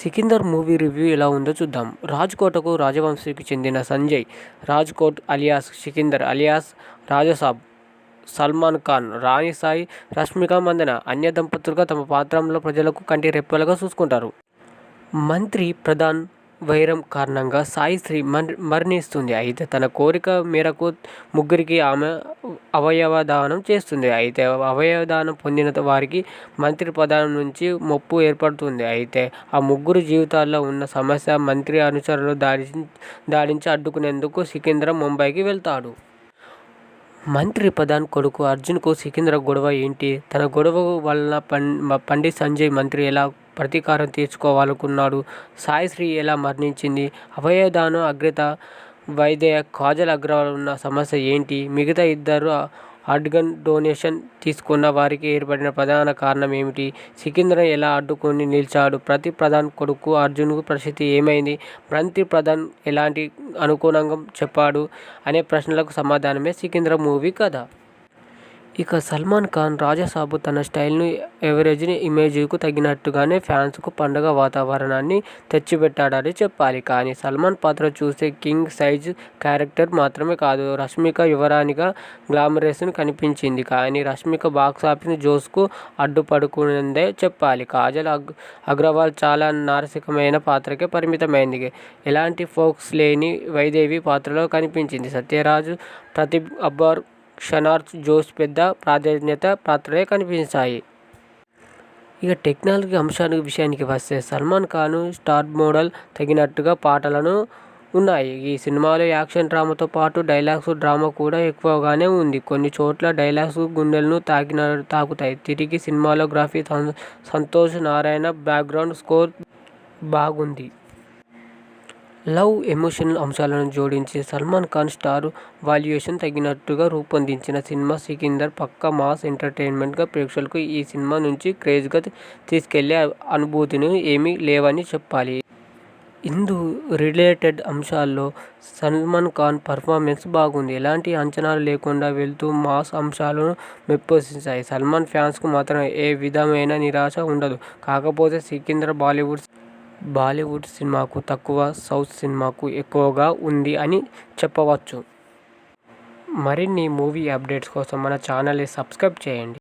Sikandar movie review ఎలా ఉందో చూద్దాం. రాజ్కోటకు రాజవంశీకి చెందిన సంజయ్ రాజ్కోట్ అలియాస్ సికిందర్ అలియాస్ రాజసాబ్ సల్మాన్ ఖాన్ రాణి సాయి రష్మిక మందన అన్య దంపతులుగా తమ పాత్రలో ప్రజలకు కంటి రెప్పలుగా చూసుకుంటారు. మంత్రి ప్రధాన్ వైరం కారణంగా సాయిశ్రీ మర్ మరణిస్తుంది. అయితే తన కోరిక మేరకు ముగ్గురికి ఆమె అవయవదానం చేస్తుంది. అయితే అవయవదానం పొందిన వారికి మంత్రి పదం నుంచి మొప్పు ఏర్పడుతుంది. అయితే ఆ ముగ్గురు జీవితాల్లో ఉన్న సమస్య మంత్రి అనుచరులు దాడి దాడించి అడ్డుకునేందుకు సికింద్రం ముంబైకి వెళ్తాడు. మంత్రి ప్రధాన్ కొడుకు అర్జున్కు సికింద్ర గొడవ ఏంటి? తన గొడవ వలన పండిత్ సంజయ్ మంత్రి ఎలా ప్రతీకారం తీర్చుకోవాలనుకున్నాడు. సాయిశ్రీ ఎలా మరణించింది? అభయదానం అగ్రత వైద్య కాజల్ అగ్రవాల్ ఉన్న సమస్య ఏంటి? మిగతా ఇద్దరు ఆర్గన్ డొనేషన్ తీసుకున్న వారికి ఏర్పడిన ప్రధాన కారణం ఏమిటి? సికింద్ర ఎలా అడ్డుకొని నిలిచాడు? ప్రతి ప్రధాన్ కొడుకు అర్జున్కు పరిస్థితి ఏమైంది? మంత్రి ప్రధాన్ ఎలాంటి అనుగుణంగా చెప్పాడు? అనే ప్రశ్నలకు సమాధానమే సికింద్ర మూవీ కథ. ఇక సల్మాన్ ఖాన్ రాజాసాబు తన స్టైల్ను ఎవరేజ్ని ఇమేజ్కు తగినట్టుగానే ఫ్యాన్స్కు పండగ వాతావరణాన్ని తెచ్చిపెట్టాడని చెప్పాలి. కానీ సల్మాన్ పాత్ర చూసే కింగ్ సైజ్ క్యారెక్టర్ మాత్రమే కాదు రష్మిక యువరానిగా గ్లామరస్ను కనిపించింది. కానీ రష్మిక బాక్స్ ఆఫీస్ జోస్కు అడ్డుపడుకునేదే చెప్పాలి. కాజల్ అగ్ అగ్రవాల్ చాలా నారసికమైన పాత్రకే పరిమితమైంది. ఎలాంటి ఫోక్స్ లేని వైదేవి పాత్రలో కనిపించింది. సత్యరాజు ప్రతి అబ్బార్ క్షణార్త్ జోస్ పెద్ద ప్రాధాన్యత పాత్రలే కనిపించాయి. ఇక టెక్నాలజీ అంశానికి విషయానికి వస్తే సల్మాన్ ఖాన్ స్టార్ మోడల్ తగినట్టుగా పాటలను ఉన్నాయి. ఈ సినిమాలో యాక్షన్ డ్రామాతో పాటు డైలాగ్స్ డ్రామా కూడా ఎక్కువగానే ఉంది. కొన్ని చోట్ల డైలాగ్స్ గుండెలను తాకిన తాకుతాయి. తిరిగి సినిమాలో గ్రాఫీ సంతోష్ నారాయణ బ్యాక్గ్రౌండ్ స్కోర్ బాగుంది. లవ్ ఎమోషనల్ అంశాలను జోడించి సల్మాన్ ఖాన్ స్టార్ వాల్యుయేషన్ తగినట్టుగా రూపొందించిన సినిమా సికిందర్ పక్కా మాస్ ఎంటర్టైన్మెంట్గా ప్రేక్షకులకు ఈ సినిమా నుంచి క్రేజ్గా తీసుకెళ్ళే అనుభూతిని ఏమీ లేవని చెప్పాలి. ఇందు రిలేటెడ్ అంశాల్లో సల్మాన్ ఖాన్ పర్ఫార్మెన్స్ బాగుంది. ఎలాంటి అంచనాలు లేకుండా వెళ్తూ మాస్ అంశాలను మెప్పోసించాయి. సల్మాన్ ఫ్యాన్స్కు మాత్రం ఏ విధమైన నిరాశ ఉండదు. కాకపోతే సికిందర్ బాలీవుడ్ బాలీవుడ్ సినిమాకు తక్కువ సౌత్ సినిమాకు ఎక్కువగా ఉంది అని చెప్పవచ్చు. మరిన్ని మూవీ అప్డేట్స్ కోసం మన ఛానల్ని సబ్స్క్రైబ్ చేయండి.